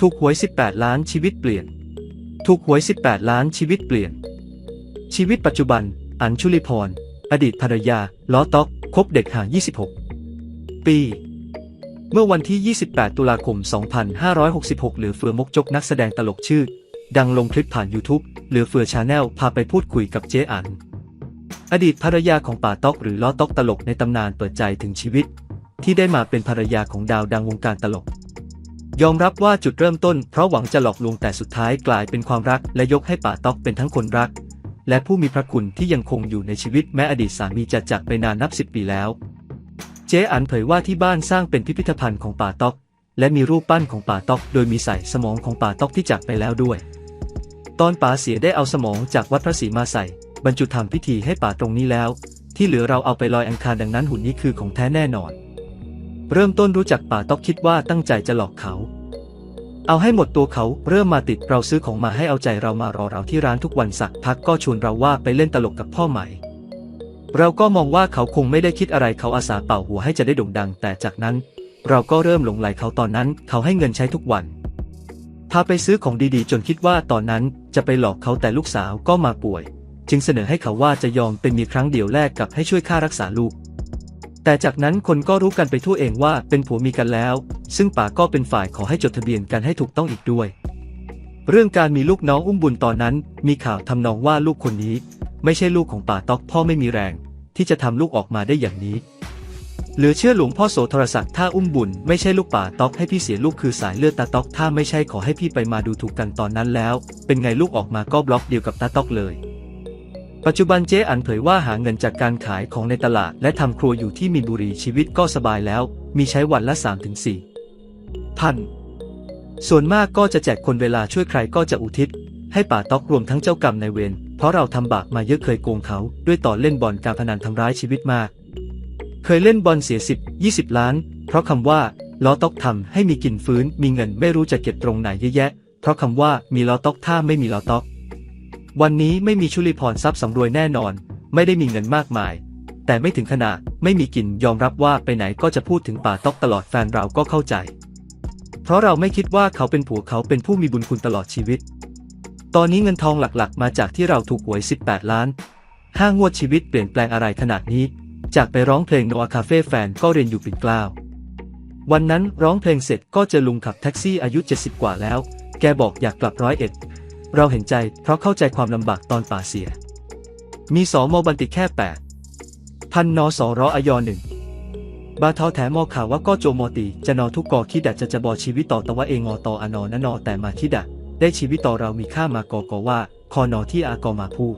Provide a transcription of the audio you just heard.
ถูกหวย 18 ล้านชีวิตเปลี่ยน ถูกหวย 18 ล้านชีวิตเปลี่ยน ชีวิตปัจจุบัน อัญชุลิพร อดีตภรรยา ล้อต๊อกคบเด็กห่าง 26 ปี เมื่อวันที่ 28 ตุลาคม 2566หลือเฟือมกจกนักแสดงตลกชื่อ ดังลงคลิปผ่าน YouTube หลือเฟือชาแนลพาไปพูดคุยกับเจ๊อัน อดีตภรรยาของป่าต๊อกหรือล้อต๊อกตลกในตำนานเปิดใจถึงชีวิต ที่ได้มาเป็นภรรยาของดาวดังวงการตลก ยอมรับว่าจุดเริ่มต้นเพราะหวังจะหลอกลวงแต่สุดท้ายกลายเป็นความรักและยกให้ป่าต๊อกเป็นทั้งคนรัก และผู้มีพระคุณที่ยังคงอยู่ในชีวิตแม้อดีตสามีจะจากไปนานนับสิบปีแล้ว เจ๊อันเผยว่าที่บ้านสร้างเป็นพิพิธภัณฑ์ของป่าต๊อก และมีรูปปั้นของป่าต๊อก โดยมีใส่สมองของป่าต๊อกที่จากไปแล้วด้วย ตอนป่าเสียได้เอาสมองจากวัดพระศรีมาใส่ บรรจุทำพิธีให้ป่าตรงนี้แล้ว ที่เหลือเราเอาไปลอยอังคารดังนั้นหุ่นนี้คือของแท้แน่นอน เริ่มต้นรู้จักป่าต๊อกคิดว่าตั้งใจจะหลอกเขา เอาให้หมดตัวเขาเริ่มมาติดเราซื้อของมาให้เอาใจเรามารอเราที่ร้านทุกวันสักพักก็ชวนเราว่าไปเล่นตลกกับพ่อใหม่ เราก็มองว่าเขาคงไม่ได้คิดอะไรเขาอาสาเป่าหัวให้จะได้โด่งดัง แต่จากนั้น เราก็เริ่มหลงไหลเขาตอนนั้นเขาให้เงินใช้ทุกวันพาไปซื้อของดีๆ จนคิดว่าตอนนั้นจะไปหลอกเขาแต่ลูกสาวก็มาป่วย จึงเสนอให้เขาว่าจะยอมเป็นมีครั้งเดียวแลกกับให้ช่วยค่ารักษาลูก แต่จากนั้นคนก็รู้กันไปทั่วเองว่าเป็นผัวมีกันแล้ว ซึ่งป๋าก็เป็นฝ่ายขอให้จดทะเบียนกันให้ถูกต้องอีกด้วย เรื่องการมีลูกน้องอุ้มบุญตอนนั้น มีข่าวทำนองว่าลูกคนนี้ ไม่ใช่ลูกของป่าต๊อกพ่อไม่มีแรง ที่จะทำลูกออกมาได้อย่างนี้เหลือเชื่อหลวงพ่อโสธรศักดิ์ถ้าอุ้มบุญไม่ใช่ลูกป่าต๊อกให้พี่เสียลูกคือสายเลือดตาต๊อกถ้าไม่ใช่ขอให้พี่ไปมาดูถูกกันตอนนั้นแล้ว เป็นไงลูกออกมาก็บล็อกเดียวกับตาต๊อกเลย ปัจจุบันเจ๊อันเผยว่าหาเงินจากการขายของในตลาด และทำครัวอยู่ที่มีนบุรีชีวิตก็สบายแล้ว มีใช้วันละ 3-4 พัน ส่วนมากก็จะแจกคนเวลาช่วยใครก็จะอุทิศ ให้ป่าต๊อกรวมทั้งเจ้ากรรมนายเวรเพราะเราทำบาปมาเยอะเคยโกงเขา ด้วยต่อเล่นบอลการพนันทำร้ายชีวิตมาก เคยเล่นบอลเสียสิบยี่สิบล้าน เพราะคำว่าล้อต๊อกทำให้มีกินฟื้น มีเงินไม่รู้จะเก็บตรงไหนเยอะแยะ เพราะคำว่ามีล้อต๊อกถ้าไม่มีล้อต๊อก วันนี้ไม่มีชุลิพรทรัพย์สำรวยแน่นอน ไม่ได้มีเงินมากมาย แต่ไม่ถึงขนาดไม่มีกินยอมรับว่าไปไหนก็จะพูดถึงป่าต๊อกตลอดแฟนเราก็เข้าใจ เพราะเราไม่คิดว่าเขาเป็นผัวเขาเป็นผู้มีบุญคุณตลอดชีวิต ตอนนี้เงินทองหลักๆ มาจากที่เราถูกหวย 18 ล้านห้างวดชีวิตเปลี่ยนแปลงอะไรขนาดนี้ จากไปร้องเพลงโนอาคาเฟ่แฟนก็เรียนอยู่ปิ่นเกล้าวันนั้นร้องเพลงเสร็จก็จอลุงขับแท็กซี่อายุ 70 กว่าแล้ว แกบอกอยากกลับร้อยเอ็ด เราเห็นใจเพราะเข้าใจความลำบากตอนป่าเสีย มีสอมอบันติแค่ 8 พันนอสอรออยอหนึ่งบาทอแถมอข่าวว่าก็โจโมตีจะนอทุกกอคิดดัจะจะบอชีวิตต่อตะวะเองอตออนอนนอแต่มาคิดดะได้ชีวิตต่อเรามีค่ามากอกอว่าคอนอที่อากอมาพูด